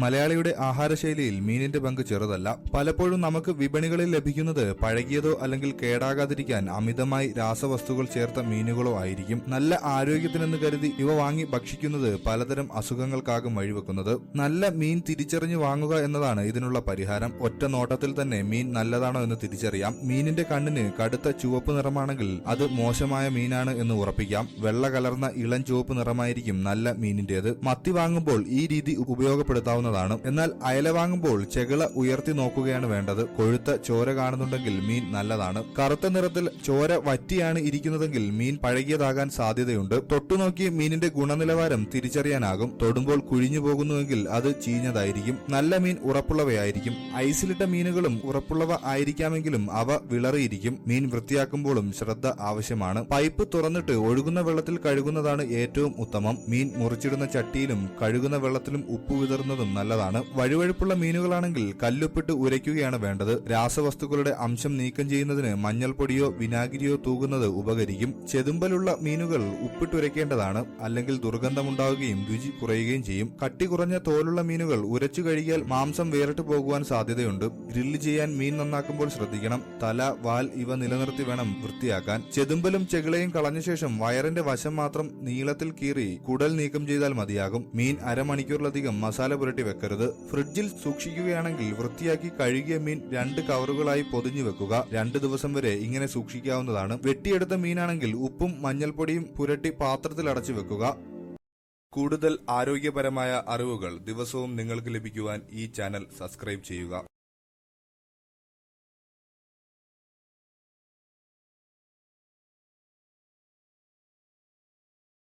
മലയാളിയുടെ ആഹാരശൈലിയിൽ മീനിന്റെ പങ്ക് ചെറുതല്ല. പലപ്പോഴും നമുക്ക് വിപണികളിൽ ലഭിക്കുന്നത് പഴകിയതോ അല്ലെങ്കിൽ കേടാകാതിരിക്കാൻ അമിതമായി രാസവസ്തുക്കൾ ചേർത്ത മീനുകളോ ആയിരിക്കും. നല്ല ആരോഗ്യത്തിനെന്ന് കരുതി ഇവ വാങ്ങി ഭക്ഷിക്കുന്നത് പലതരം അസുഖങ്ങൾക്കാകും വഴിവെക്കുന്നത്. നല്ല മീൻ തിരിച്ചറിഞ്ഞു വാങ്ങുക എന്നതാണ് ഇതിനുള്ള പരിഹാരം. ഒറ്റ നോട്ടത്തിൽ തന്നെ മീൻ നല്ലതാണോ എന്ന് തിരിച്ചറിയാം. മീനിന്റെ കണ്ണിന് കടുത്ത ചുവപ്പ് നിറമാണെങ്കിൽ അത് മോശമായ മീനാണ് എന്ന് ഉറപ്പിക്കാം. വെള്ള കലർന്ന ഇളം ചുവപ്പ് നിറമായിരിക്കും നല്ല മീനിന്റേത്. മത്തി വാങ്ങുമ്പോൾ ഈ രീതി ഉപയോഗപ്പെടുത്താവുന്നതാണ് എന്നാൽ അയല വാങ്ങുമ്പോൾ ചെകിള ഉയർത്തി നോക്കുകയാണ് വേണ്ടത്. കൊഴുത്ത ചോര കാണുന്നുണ്ടെങ്കിൽ മീൻ നല്ലതാണ്. കറുത്ത നിറത്തിൽ ചോര വറ്റിയാണ് ഇരിക്കുന്നതെങ്കിൽ മീൻ പഴകിയതാകാൻ സാധ്യതയുണ്ട്. തൊട്ടുനോക്കി മീനിന്റെ ഗുണനിലവാരം തിരിച്ചറിയാനാകും. തൊടുമ്പോൾ കുഴിഞ്ഞു പോകുന്നുവെങ്കിൽ അത് ചീഞ്ഞതായിരിക്കും. നല്ല മീൻ ഉറപ്പുള്ളവയായിരിക്കും. ഐസിലിട്ട മീനുകളും ഉറപ്പുള്ളവ ആയിരിക്കാമെങ്കിലും അവ വിളറിയിരിക്കും. മീൻ വൃത്തിയാക്കുമ്പോഴും ശ്രദ്ധ ആവശ്യമാണ്. പൈപ്പ് തുറന്നിട്ട് ഒഴുകുന്ന വെള്ളത്തിൽ കഴുകുന്നതാണ് ഏറ്റവും ഉത്തമം. മീൻ മുറിച്ചിടുന്ന ചട്ടിയിലും കഴുകുന്ന വെള്ളത്തിലും ഉപ്പ് വിതറുന്നതും നല്ലതാണ്. വഴുവഴുപ്പുള്ള മീനുകളാണെങ്കിൽ കല്ലുപ്പിട്ട് ഉരയ്ക്കുകയാണ് വേണ്ടത്. രാസവസ്തുക്കളുടെ അംശം നീക്കം ചെയ്യുന്നതിന് മഞ്ഞൾപ്പൊടിയോ വിനാഗിരിയോ തൂകുന്നത് ഉപകരിക്കും. ചെതുമ്പലുള്ള മീനുകൾ ഉപ്പിട്ടുരയ്ക്കേണ്ടതാണ്. അല്ലെങ്കിൽ ദുർഗന്ധമുണ്ടാവുകയും രുചി കുറയുകയും ചെയ്യും. കട്ടി കുറഞ്ഞ തോലുള്ള മീനുകൾ ഉരച്ചു കഴുകിയാൽ മാംസം വേറിട്ട് പോകുവാൻ സാധ്യതയുണ്ട്. ഗ്രില്ല് ചെയ്യാൻ മീൻ നന്നാക്കുമ്പോൾ ശ്രദ്ധിക്കണം. തല വാൽ ഇവ നിലനിർത്തി വേണം വൃത്തിയാക്കാൻ. ചെതുമ്പലും ചെകിളയും കളഞ്ഞ ശേഷം വയറിന്റെ വശം മാത്രം നീളത്തിൽ കീറി കുടൽ നീക്കം ചെയ്താൽ മതിയാകും. മീൻ അരമണിക്കൂറിലധികം മസാല പുരട്ടി വെക്കരുത്. ഫ്രിഡ്ജിൽ സൂക്ഷിക്കുകയാണെങ്കിൽ വൃത്തിയാക്കി കഴുകിയ മീൻ രണ്ട് കവറുകളായി പൊതിഞ്ഞു വെക്കുക. രണ്ട് ദിവസം വരെ ഇങ്ങനെ സൂക്ഷിക്കാവുന്നതാണ്. വെട്ടിയെടുത്ത മീനാണെങ്കിൽ ഉപ്പും മഞ്ഞൾപ്പൊടിയും പുരട്ടി പാത്രത്തിൽ അടച്ചു വെക്കുക. കൂടുതൽ ആരോഗ്യപരമായ അറിവുകൾ ദിവസവും നിങ്ങൾക്ക് ലഭിക്കുവാൻ ഈ ചാനൽ സബ്സ്ക്രൈബ് ചെയ്യുക.